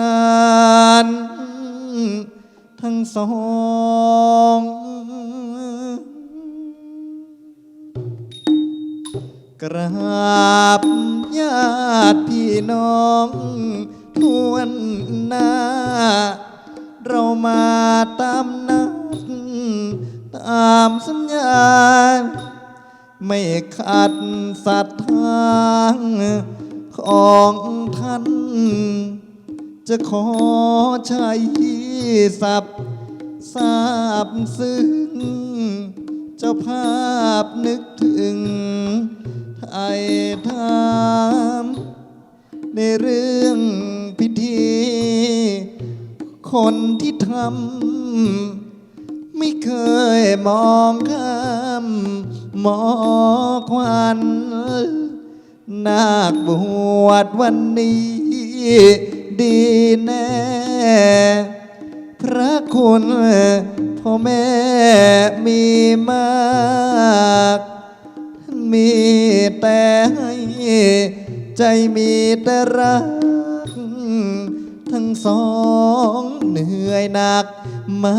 านทั้งสองกราบญาติพี่น้องทวนหน้า เรามาตามนัดตามสัญญา ไม่ขัดศรัทธาของท่าน จะขอใช้สับทราบซึ้งเจ้าภาพนึกถึงไทยทามในเรื่องพิธี คนที่ทำไม่เคยมองข้ามหมอควันนาคบวชวันนี้ ดีแน่ พระคุณพ่อแม่มีมาก มีแต่ให้ใจมีแต่รัก ทั้งสองเหนื่อยหนักมา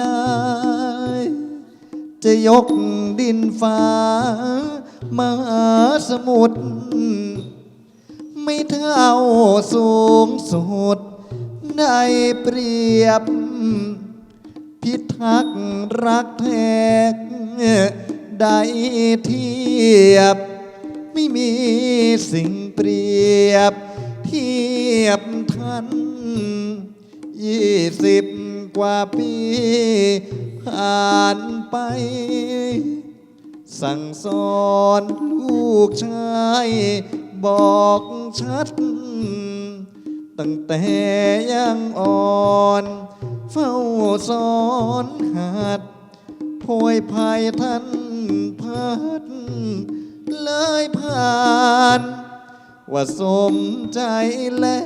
นายจะยกดินฟ้ามาสมุทร ไม่เท่าสูงสุดได้เปรียบ พิทักษ์รักแท้ได้เทียบ ไม่มีสิ่งเปรียบ เทียบท่านยี่สิบกว่าปีผ่านไป สั่งสอนลูกชาย บอกชัด ตั้งแต่ยังอ่อน เฝ้าสอนหัดโพยภายท่านพัด เลยผ่าน ว่าสมใจแล้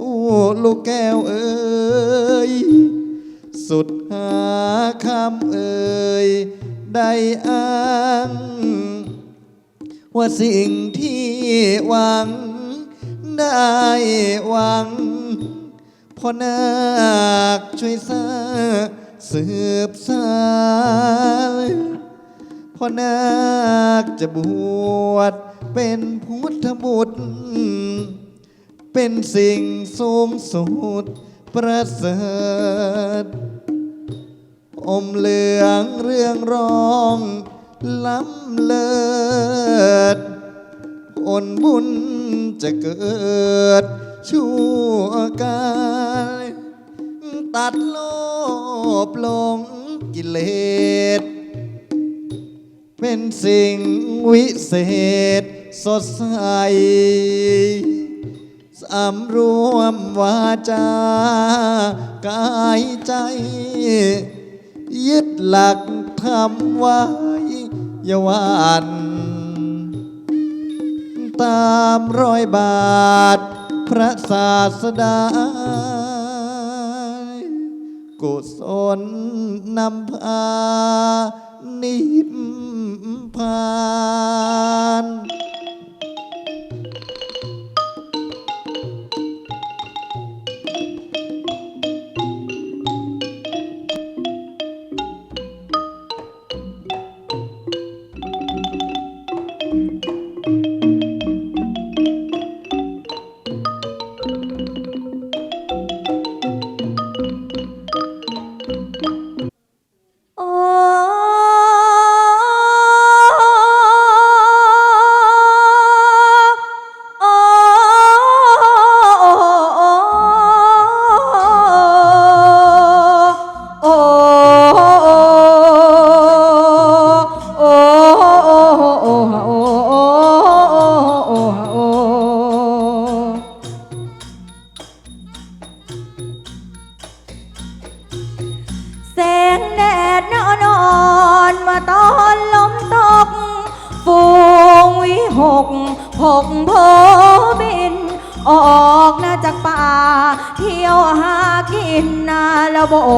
วลูกแก้วเอ๋ยสุดหาคำเอ่ย ได้อ้าง ว่าสิ่งที่หวังได้หวังพ่อนาคช่วยสร้างสืบสานพ่อนาคจะบวชเป็นพุทธบุตร เป็นสิ่งสูงสุดประเสริฐอมเหลืองเรื่องร้อง ล้ำเลิศผลบุญจะเกิดชั่วกายตัดโลภหลงกิเลส เป็นสิ่งวิเศษสดใสสำรวมวาจากายใจ ยึดหลักทำไว้ ยาวันตามรอยบาท พระศาสดา กุศลนำพา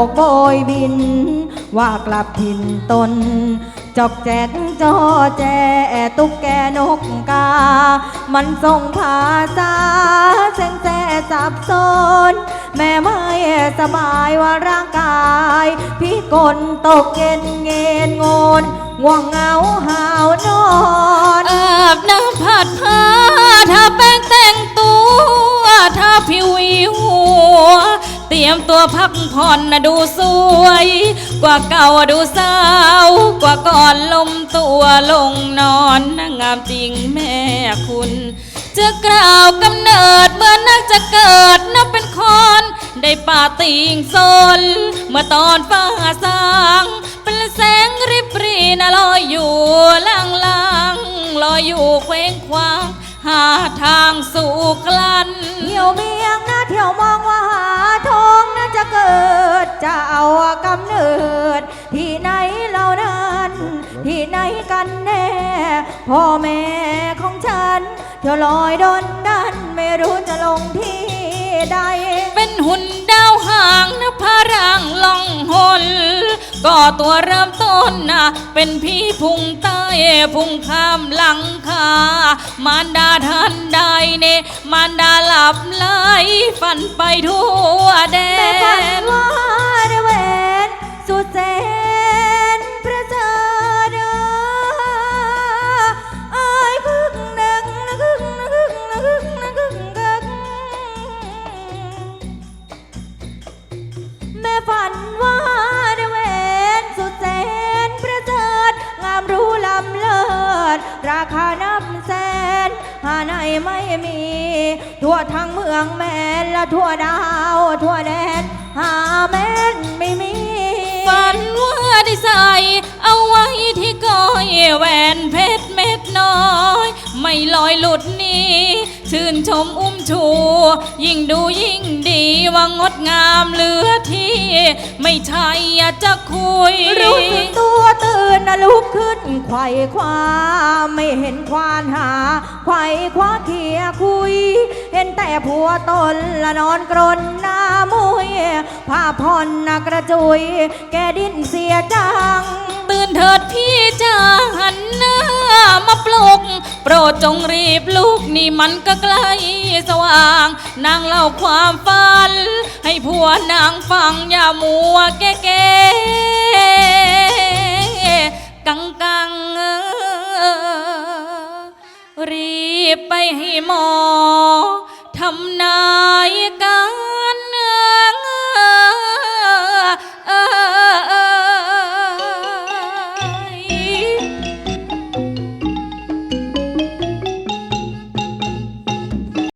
กโบยบิน ว่ากลับถิ่นตน จอกแจกจอแจตุ๊กแกนกกา มันส่งภาษาเส้นแสสับสนแม่ไม่สบายว่าร่างกาย พี่กลตกเย็นเงินงนง่วงเหงาหาวนอนอาบน้ำผัดผ้า พักผ่อนนะดูสวย กว่าเก่าดูสาว กว่าก่อนลมตัวลงนอนนางงามจริงแม่คุณจะกล่าวกำเนิดเมื่อนักจะเกิดนับเป็นคน ได้ป่าติงซนเมื่อตอนฟ้าสางเป็นแสงริบรีนะลอยอยู่ล่างลางๆลอยอยู่เคว้งคว้าง หาทางสู่กลันเที่ยวเมียงนะเที่ยวมองว่าหาทองน่าจะเกิด จะเอากำเนิด ที่ไหนเหล่านั้นที่ไหนกันแน่ พ่อแม่ของฉัน เที่ยวลอยดนดันไม่รู้จะลงที่ ใด เป็นหุ่นดาวหางนะพารางล่องหนก็ตัวเริ่มต้นนะเป็นพี่พุงใต้พุงข้ามหลังคามารดาทันใดเนมารดาหลับไหลฝันไปทั่วแดแม่ฝันนว่าได้เวน ไหนไม่มี ทั่วทั้งเมืองแม่นและทั่วดาว ทั่วแดน หาแม่นไม่มีฝันว่าได้ใส่เอาไว้ที่ก้อยแหวนเพชรเม็ดน้อย ไม่ลอยหลุดนี้ ชื่นชมอุ้มชู ยิ่งดูยิ่งดีว่างดงามเหลือที่ ไม่ใช่อยากจะคุย รู้สึกตัวตื่นนะลุกขึ้นไขว่คว้าไม่เห็นควานหา ไขว่คว้าเขียคุย เห็นแต่ผัวตนละนอนกรนหน้ามุยผ้าผ่อนนะกระจุย แกดิ้นเสียจัง ตื่นเถิดพี่จ้าหันหน้า มาปลุก โปรดจงรีบลุกนี่มันก็ใกล้สว่าง นางเล่าความฝัน ให้ผัวนางฟังอย่ามัวแก่แก่กังกังรีบไปให้หมอทำนายกา